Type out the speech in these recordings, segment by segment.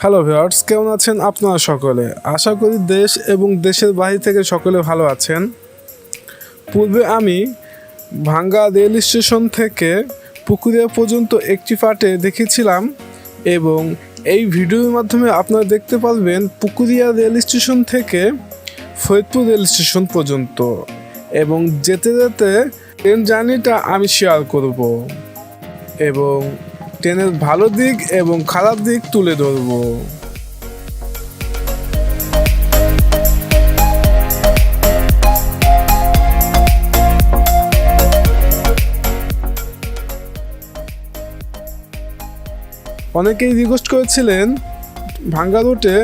Hello viewers কেমন আছেন আপনারা সকলে? আশা করি দেশ এবং দেশের বাহির থেকে সকলে ভালো আছেন। পূর্বে আমি ভাঙ্গা রেল স্টেশন থেকে পুকুরিয়া পর্যন্ত একটি পার্টে দেখেছিলাম এবং এই ভিডিওর মাধ্যমে আপনারা দেখতে পারবেন পুকুরিয়া রেল স্টেশন থেকে ফরিদপুর রেল স্টেশন পর্যন্ত এবং যেতে যেতে ট্রেন জার্নিটা আমি শেয়ার করব। এবং ট্রেনের ভালো দিক এবং খারাপ দিক তুলে ধরবো। অনেকেই রিকোয়েস্ট করেছিলেন ভাঙ্গা রুটে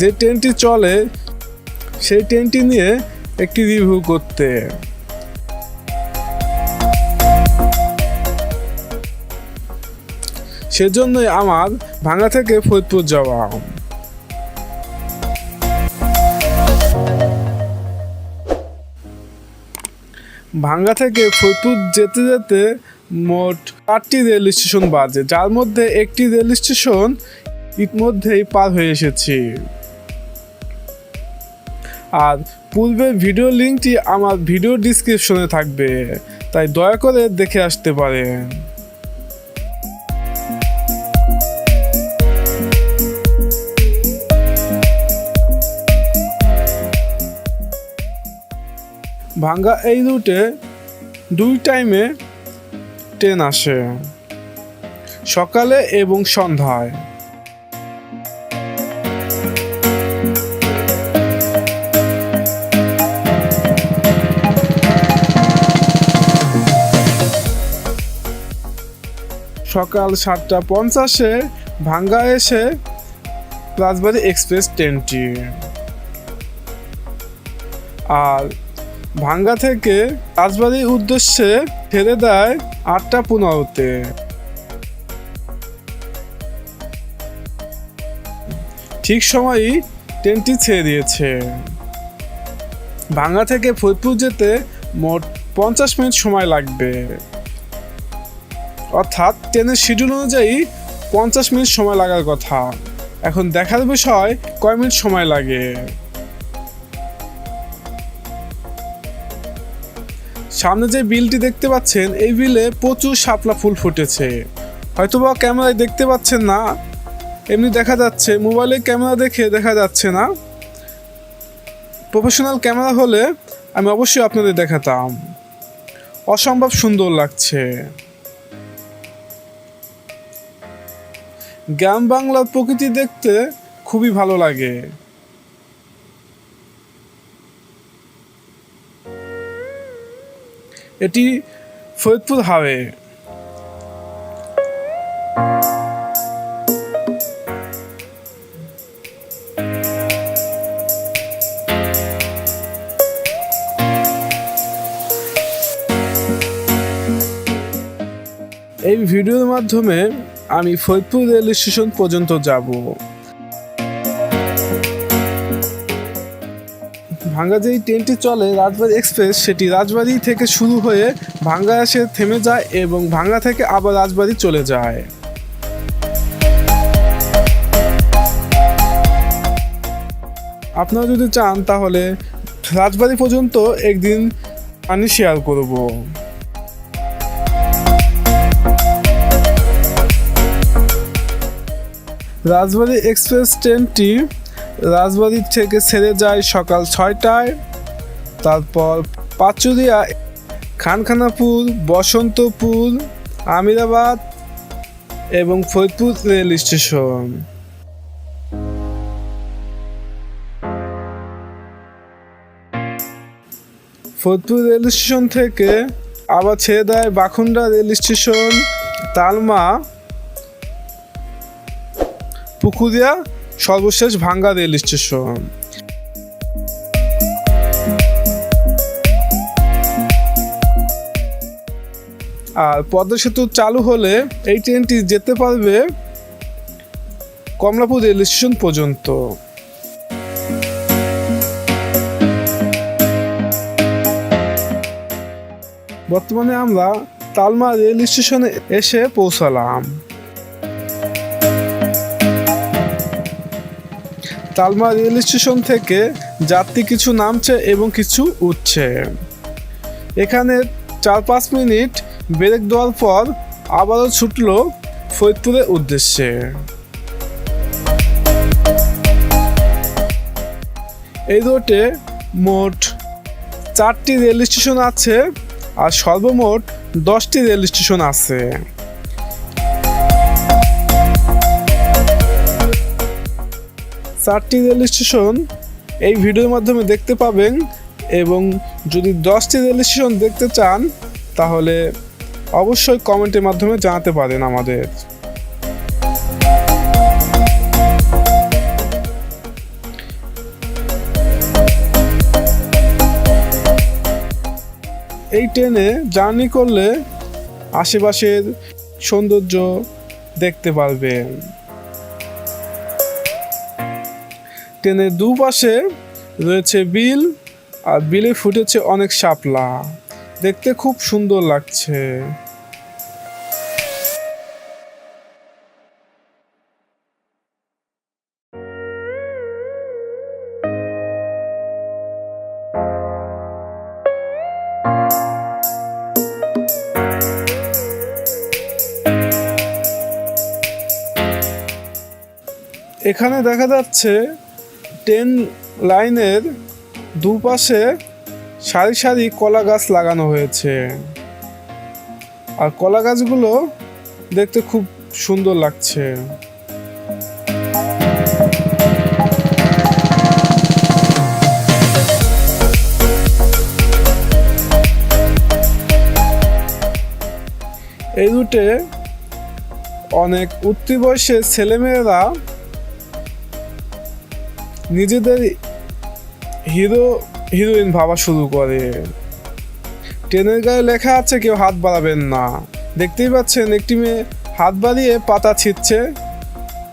যে ট্রেনটি চলে, সেই ট্রেনটি নিয়ে একটি রিভিউ করতে। সেজন্যই আমার ভাঙ্গা থেকে ফরিদপুর যাওয়া। ভাঙ্গা থেকে ফরিদপুর যেতে যেতে মোট চারটি রেল স্টেশন বাজে, যার মধ্যে একটি রেল স্টেশন ইতিমধ্যেই পার হয়ে এসেছি। আর পূর্বের ভিডিও লিঙ্কটি আমার ভিডিও ডিসক্রিপশনে থাকবে, তাই দয়া করে দেখে আসতে পারেন। ভাঙ্গা এই রুটে দুই টাইমে ট্রেন আসে। সকালে এবং সন্ধ্যায়। সকাল সাতটা পঞ্চাশে ভাঙ্গা এসে রাজবাড়ি এক্সপ্রেস ট্রেনটি আর ভাঙ্গা থেকে রাজবাড়ির উদ্দেশ্যে ছেড়ে দেয় আটটা পনেরোতে ঠিক সময়ই ট্রেনটি ছেড়ে দিয়েছে। ভাঙ্গা থেকে ফরিদপুর যেতে মোট পঞ্চাশ মিনিট সময় লাগবে। অর্থাৎ ট্রেনের শিডিউল অনুযায়ী পঞ্চাশ মিনিট সময় লাগার কথা। এখন দেখার বিষয় কয় মিনিট সময় লাগে। সামনে যে বিলটি দেখতে পাচ্ছেন, এই বিলে প্রচুর শাপলা ফুল ফুটেছে। হয়তোবা ক্যামেরায় দেখতে পাচ্ছেন না। এমনি দেখা যাচ্ছে, মোবাইলে ক্যামেরা দেখে দেখা যাচ্ছে না। প্রফেশনাল ক্যামেরা হলে আমি অবশ্যই আপনাদের দেখাতাম। অসম্ভব সুন্দর লাগছে। গ্রাম বাংলার প্রকৃতি দেখতে খুবই ভালো লাগে। এটি ফরিদপুর হাওয়ে। এই ভিডিওর মাধ্যমে আমি ফরিদপুর রেল স্টেশন পর্যন্ত যাব। ভাঙ্গা যেই ট্রেনটি চলে রাজবাড়ি এক্সপ্রেস সেটি রাজবাড়ি থেকে শুরু হয়ে ভাঙ্গা এসে থেমে যায় এবং ভাঙ্গা থেকে আবার রাজবাড়ি চলে যায়। আপনারা যদি চান তাহলে রাজবাড়ি পর্যন্ত একদিন আমি শেয়ার করব। রাজবাড়ি এক্সপ্রেস ট্রেনটি রাজবাড়ি থেকে ছেড়ে যায় সকাল ছয়টায়। তারপর পাচুরিয়া খানখানাপুর, বসন্তপুর, আমিরাবাদ এবং Faridpur rail station. Faridpur rail station থেকে আবার ছেড়ে দেয় বাখুন্ডা রেল স্টেশন, তালমা, পুকুরিয়া সর্বশেষ ভাঙ্গা রেল স্টেশন। আর পদ্মা সেতু চালু হলে এই ট্রেনটি যেতে পারবে কমলাপুর রেল স্টেশন পর্যন্ত। বর্তমানে আমরা তালমা রেল স্টেশনে এসে পৌঁছালাম। তালমা রেল স্টেশন থেকে যাত্রী কিছু নামছে এবং কিছু উঠছে। এখানে চার পাঁচ মিনিট ব্রেক দেওয়ার পর আবারও ছুটল ফরিদপুরের উদ্দেশ্যে। এই রুটে মোট চারটি রেল স্টেশন আছে আর সর্বমোট দশটি রেল স্টেশন আছে। চারটি রেল স্টেশন এই ভিডিওর মাধ্যমে দেখতে পাবেন এবং যদি দশটি রেল স্টেশন দেখতে চান, তাহলে অবশ্যই কমেন্টের মাধ্যমে জানাতে পারেন আমাদের। এই ট্রেনে জার্নি করলে আশেপাশের সৌন্দর্য দেখতে পারবেন। ট্রেনের দুপাশে রয়েছে বিল আর বিলে ফুটেছে অনেক শাপলা। দেখতে খুব সুন্দর লাগছে। এখানে দেখা যাচ্ছে ট্রেন লাইনের দুপাশে সারি সারি কলা গাছ লাগানো হয়েছে। আর কলা গাছগুলো দেখতে খুব সুন্দর লাগছে। এই রুটে অনেক উত্তর বয়সের ছেলেমেয়েরা নিজেদের হিরো, হিরোইন ভাবা শুরু করে। ট্রেনের গায়ে লেখা আছে, কেউ হাত বাড়াবেন না। দেখতেই পাচ্ছেন, একটি মেয়ে হাত বাড়িয়ে পাতা ছিটছে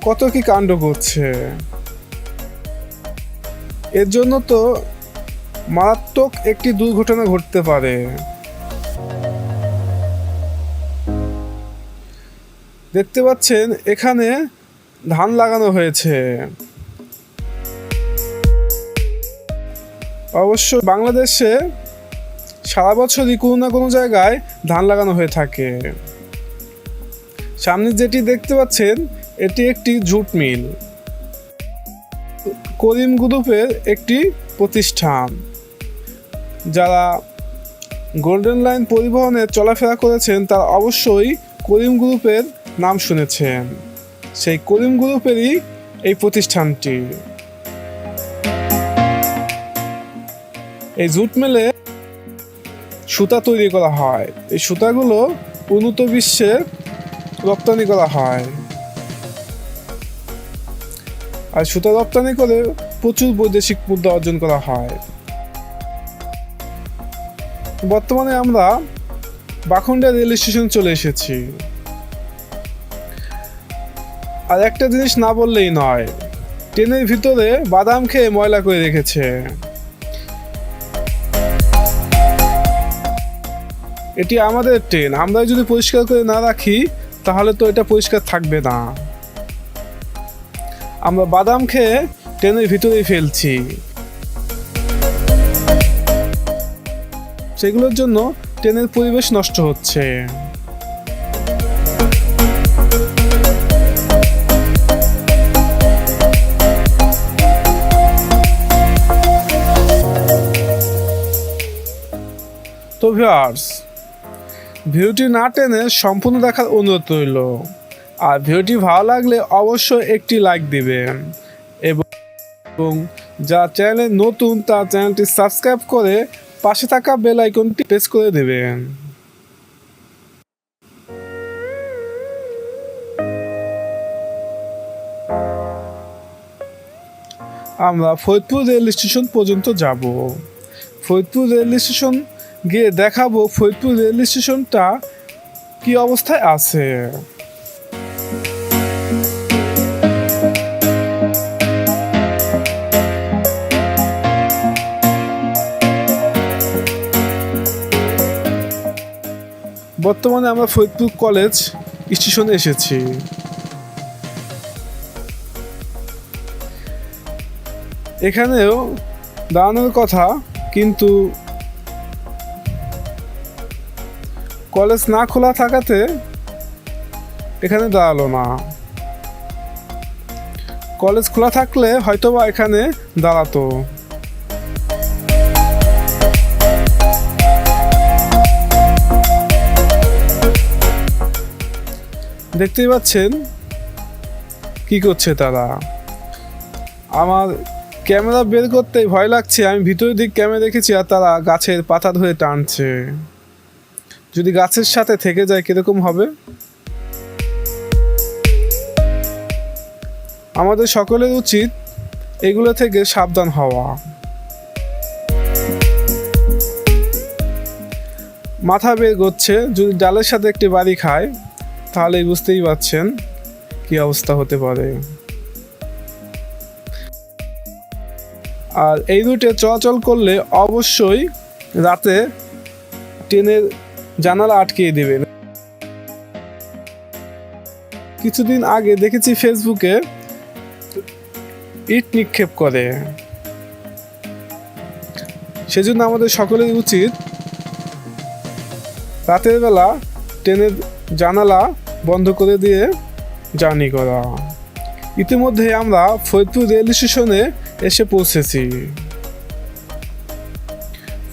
কত কি কাণ্ড করছে এর জন্য তো মারাত্মক একটি দুর্ঘটনা ঘটতে পারে। দেখতে পাচ্ছেন, এখানে ধান লাগানো হয়েছে। অবশ্য বাংলাদেশে সারা বছরই কোনো না কোনো জায়গায় ধান লাগানো হয়ে থাকে। সামনে যেটি দেখতে পাচ্ছেন, এটি একটি জুট মিল। করিম গ্রুপের একটি প্রতিষ্ঠান, যারা গোল্ডেন লাইন পরিবহনে চলাফেরা করেছেন, তারা অবশ্যই করিম গ্রুপের নাম শুনেছেন। সেই করিম গ্রুপেরই এই প্রতিষ্ঠানটি। এই জুট মেলে সুতা তৈরি করা হয়। এই সুতাগুলো উন্নত বিশ্বে রপ্তানি করা হয়। আর সুতা রপ্তানি করে প্রচুর বৈদেশিক মুদ্রা অর্জন করা হয়। বর্তমানে আমরা বাখুন্ডা রেল স্টেশন চলে এসেছি। আর একটা জিনিস না বললেই নয়, ট্রেনের ভিতরে বাদাম খেয়ে ময়লা করে রেখেছে। এটি আমাদের ট্রেন। আমরা যদি পরিষ্কার করে না রাখি, তাহলে তো এটা পরিষ্কার থাকবে না। আমরা বাদাম খেয়ে ট্রেনের ভিতরেই ফেলছি। সেগুলোর জন্য ট্রেনের পরিবেশ নষ্ট হচ্ছে। তো ভিউয়ার্স ভিডিওটি না টেনে সম্পূর্ণ দেখার অনুরোধ রইল। আর ভিডিওটি ভালো লাগলে অবশ্যই একটি লাইক দিবেন। এবং যা চ্যানেলে নতুন, তার চ্যানেলটি সাবস্ক্রাইব করে পাশে থাকা বেল আইকনটি প্রেস করে দেবেন। আমরা ফরিদপুর রেল স্টেশন পর্যন্ত যাব। ফরিদপুর রেল স্টেশন গিয়ে দেখাবো ফরিদপুর রেল স্টেশনটা কি অবস্থায় আছে। বর্তমানে আমরা ফরিদপুর কলেজ স্টেশনে এসেছি। এখানেও দাঁড়ানোর কথা, কিন্তু কলেজ না খোলা থাকাতে এখানে দাঁড়াল না। কলেজ খোলা থাকলে হয়তোবা এখানে দাঁড়াতো। দেখতেই পাচ্ছেন কি করছে তারা। আমার ক্যামেরা বের করতে ভয় লাগছে, আমি ভিতরের দিক ক্যামেরা দেখেছি আর তারা গাছের পাতা ধরে টানছে। যদি গাছের সাথে থেকে যায়, কীরকম হবে? আমাদের সকলের উচিত এগুলো থেকে সাবধান হওয়া। মাথা বের করছে, যদি ডালের সাথে একটি বাড়ি খায় তাহলে বুঝতেই পারছেন কি অবস্থা হতে পারে। আর এই রুটে চলাচল করলে অবশ্যই রাতে ট্রেনের জানালা আটকিয়ে দেবেন কিছুদিন আগে দেখেছি ফেসবুকে ইট নিক্ষেপ করে। সেজন্য আমাদের সকলের উচিত রাতের বেলা ট্রেনের জানালা বন্ধ করে দিয়ে জার্নি করা। ইতিমধ্যে আমরা ফরিদপুর রেল স্টেশনে এসে পৌঁছেছি।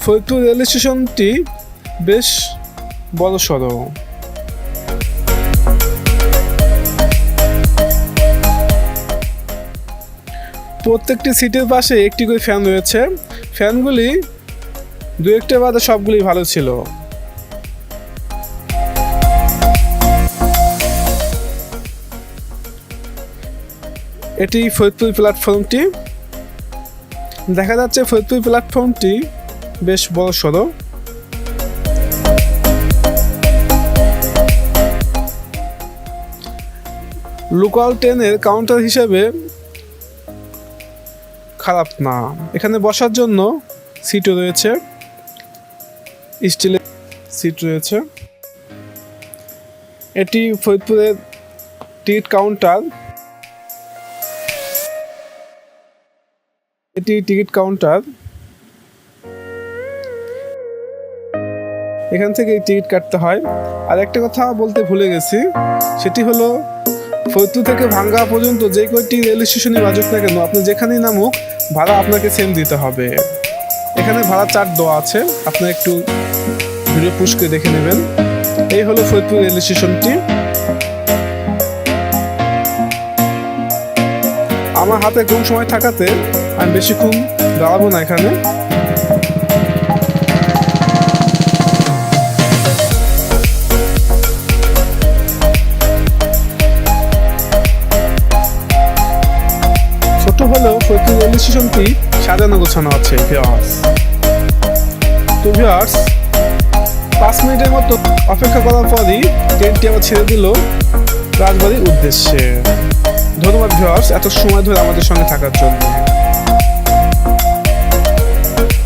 ফরিদপুর রেল স্টেশনটি বেশ বড় সড়ো প্রত্যেকটি সিটের পাশে একটি করে ফ্যান রয়েছে। ফ্যানগুলি দু একটা বাদে সবগুলি ভালো ছিল। এটি ফরিদপুর প্ল্যাটফর্মটি। দেখা যাচ্ছে ফরিদপুর প্ল্যাটফর্মটি বেশ বড় সড়ো। লোকাল ট্রেনের কাউন্টার হিসেবে খারাপ না। এখানে বসার জন্য সিটও রয়েছে। স্টিলের সিট রয়েছে। এটি ফরিদপুরের টিকিট কাউন্টার এটি টিকিট কাউন্টার এখান থেকে টিকিট কাটতে হয়। আর একটা কথা বলতে ভুলে গেছি। সেটি হলো ফরিদপুর থেকে ভাঙ্গা পর্যন্ত যে কয়টি রেল স্টেশনে বাজুক না কেন আপনি যেখানেই নামুক, ভাড়া আপনাকে সেম দিতে হবে। এখানে ভাড়া চার্ট দেওয়া আছে, আপনি একটু ভিডিও পুশ দেখে নেবেন। এই হলো ফরিদপুর রেল স্টেশনটি। আমার হাতে কম সময় থাকাতে আমি বেশিক্ষণ দাঁড়াবো না এখানে। স্টেশনটি সাজানো গোছানো আছে ভিওয়ার্স তো ভিওয়ার্স পাঁচ মিনিটের মতো অপেক্ষা করার পরই ট্রেনটি আবার ছেড়ে দিল রাজবাড়ির উদ্দেশ্যে। ধন্যবাদ ভিওয়ার্স এত সময় ধরে আমাদের সঙ্গে থাকার জন্য।